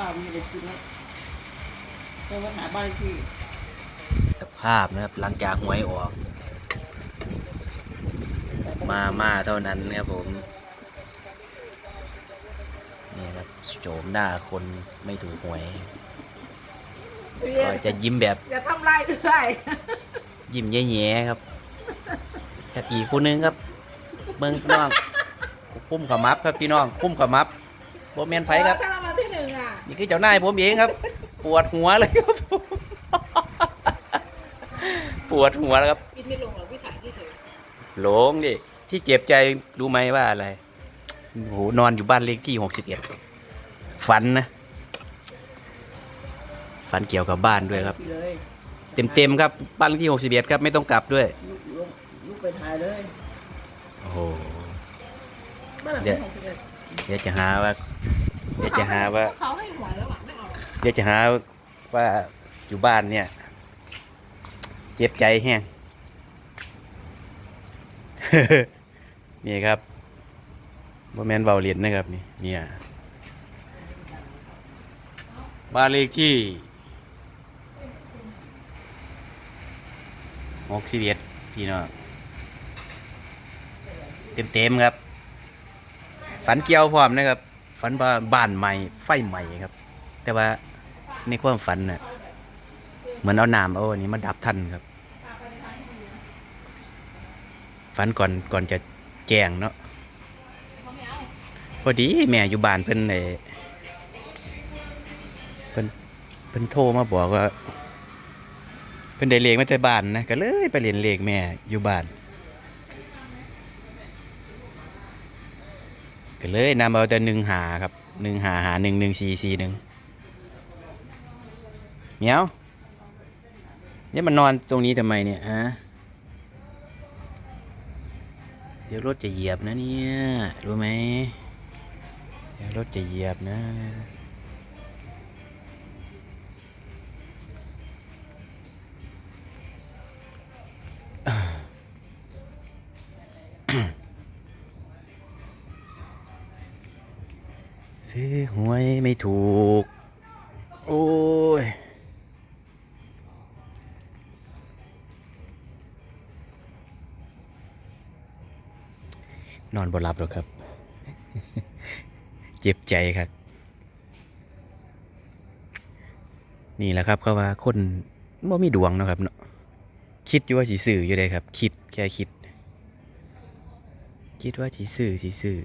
ข้าวไม่ได้กินแล้วแต่ว่าหาบ้านเลขที่สภาพนะครับหลังจากหวยออก มามาเท่านั้นนะครับผม นี่ครับโฉมหน้าคนไม่ถูกหวย ก็จะยิ้มแบบ อย่าทำลายเอื้อยยิ้มแย่ๆครับแค่อีกคนนึงครับเมืองน้อง คุ้มขมับครับพี่น้อง คุ้มขมับโบแมนไผครับ นึ่งอะนี่คือเจ้านายผมเองครับ ปวดหัวเลยครับปวดหัวแล้วครับวิทย์ไม่ลงหรอกวิถ่ายที่เฉยหลงดิที่เจ็บใจรู้ไหมว่าอะไรโอ้โหนอนอยู่บ้านเลขที่หกสิบเอ็ดฝันนะ ฝันเกี่ยวกับบ้านด้วยครับเลยเต็มเต็มๆครับบ้านเลขที่หกสิบเอ็ดครับไม่ต้องกลับด้วยลุกลุกลุกไปถ่ายเลยโอ้โห บ้านหลังเดี๋ยว ที่หกสิบเอ็ดเดี๋ยวจะหาว่า เดี๋ยวจะหาว่าเขาให้หวยแล้วอะไม่ออกเดี๋ยวจะหาว่าอยู่บ้านเนี่ย เจ็บใจแห้งนี่ครับบแมนเบาเหรียญนะครับนี่เนี่ยบ้านเลขที่หกสิบเอ็ดพี่น้องเต็มเต็มๆครับ ฝันเกี่ยวพร้อมนะครับ ฝันว่าบ้านใหม่ไฟใหม่ครับ แต่ว่าในความฝันน่ะเหมือนเอาน้ำเอาอันนี้มาดับทันครับ ฝันก่อนก่อนจะแจ้งเนาะพอดีแม่อยู่บ้านเพิ่นเลยเพิ่นเพิ่นโทรมาบอกว่าเพิ่นได้เลขมาแต่บ้านนะก็เลยไปเรียนเลขแม่อยู่บ้าน ก็เลยนำเอาแต่หนึ่งหาครับหนึ่งหาหาหนึ่งหนึ่งสี่สี่หนึ่งเหมียวเนี่ยมันนอนตรงนี้ทำไมเนี่ยฮะเดี๋ยวรถจะเหยียบนะเนี่ยรู้ไหมเดี๋ยวรถจะเหยียบนะ ซื้อหวยไม่ถูก โอ้ย นอนบ่หลับหรอกครับ เจ็บใจครับ นี่แหละครับเขาว่าคนบ่มีดวงนะครับเนาะคิดอยู่ว่าสีสื่ออยู่เลยครับ คิดแค่คิด คิดว่าสีสื่อสีสื่อ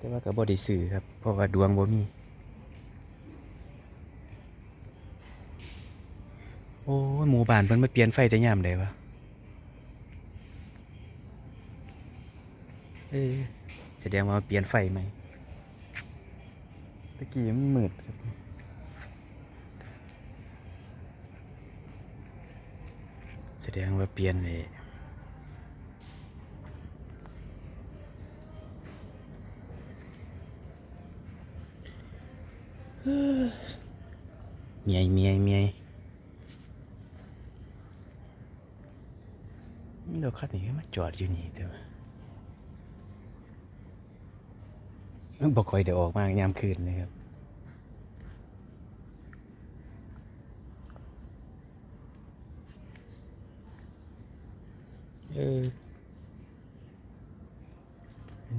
แต่ว่าก็บ่ได้สื่อครับ เพราะว่าดวงบ่มี โอ้ยหมู่บ้านเพิ่นมาเปลี่ยนไฟแต่ยามใดวะเออแสดงว่าเปลี่ยนไฟไหมตะกี้มันมืดครับแสดงว่าเปลี่ยนเลย เมียเมียเมียเดี๋ยวคันนี้ก็มาจอดอยู่นี่แต่ว่าบอกคอยเดี๋ยวออกมายามคืนเลยครับเออ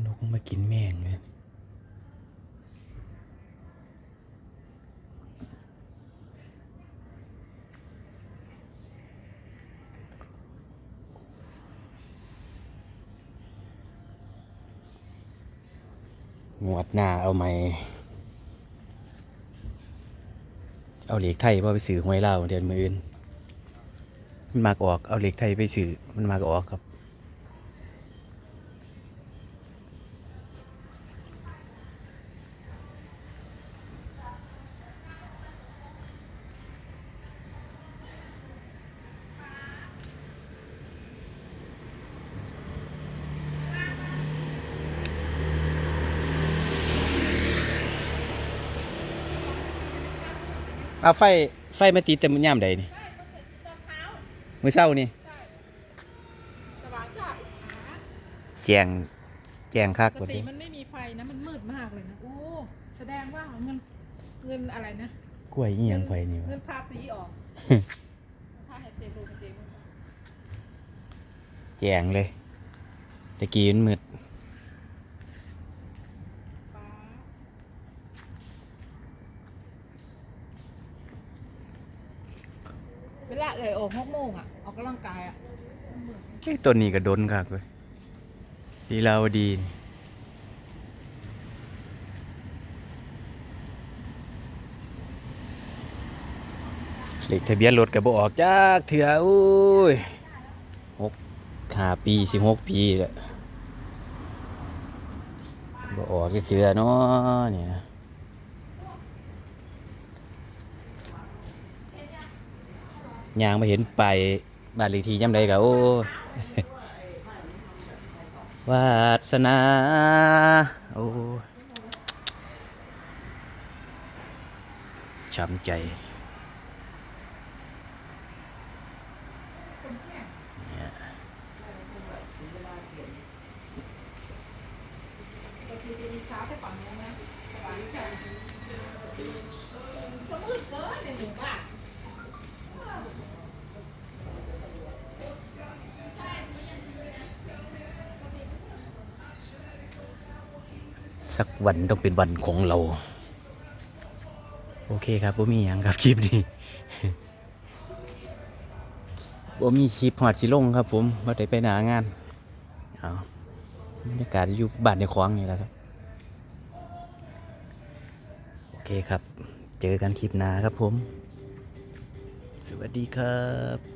นกมากินแมงเลย งวดหน้าเอาไหมเอาเหล็กไทยเพราะไปสื่อหวยเล่าเดือนมืออื่นมันมากออกเอาเหล็กไทยไปสื่อมันมากออกครับ เอาไฟไฟมาติดแต่มันย่ามใดนี่มือเศร้านี่สว่างจ้าแจงแจงคักปกกว่าติเดิมมันไม่มีไฟนะมันมืดมากเลยนะโอ้แสดงว่าเงินเงินอะไรนะกล้วยอีหยังไผนี่วะเงินภาษีออกถ้าให้เจดูเจมึงแจงเลยตะกี้มันมืด ฟ้าเวลาเอ่ยออกหกโมงอะ ออกกำลังกายอะ เอ้ย ตัวนี้ก็โดนคักเว้ยลีลาวดีเลขทะเบียนรถก็บ่ออกจากเถื่ออุ้ยหกห้าปีสิหกปีแล้วบ่ออกจากเถื่อเนาะเนี่ยยางมาเห็นไปบ้านเลขที่จำได้ก็โอ้ วาสนาโอ้ช้ำใจช้าไปก่อนนะนะ วันมืดเกินในหมู่บ้านสักวันต้องเป็นวันของเรา โอเคครับบ่มีหยังครับคลิปนี้บ่มีคลิปหอดสิลงครับ ผมว่าได้ไปหนางานเอาบรรยากาศอยู่บ้านในคลองนี่แหละครับ โอเคครับ เจอกันคลิปหน้าครับผม สวัสดีครับ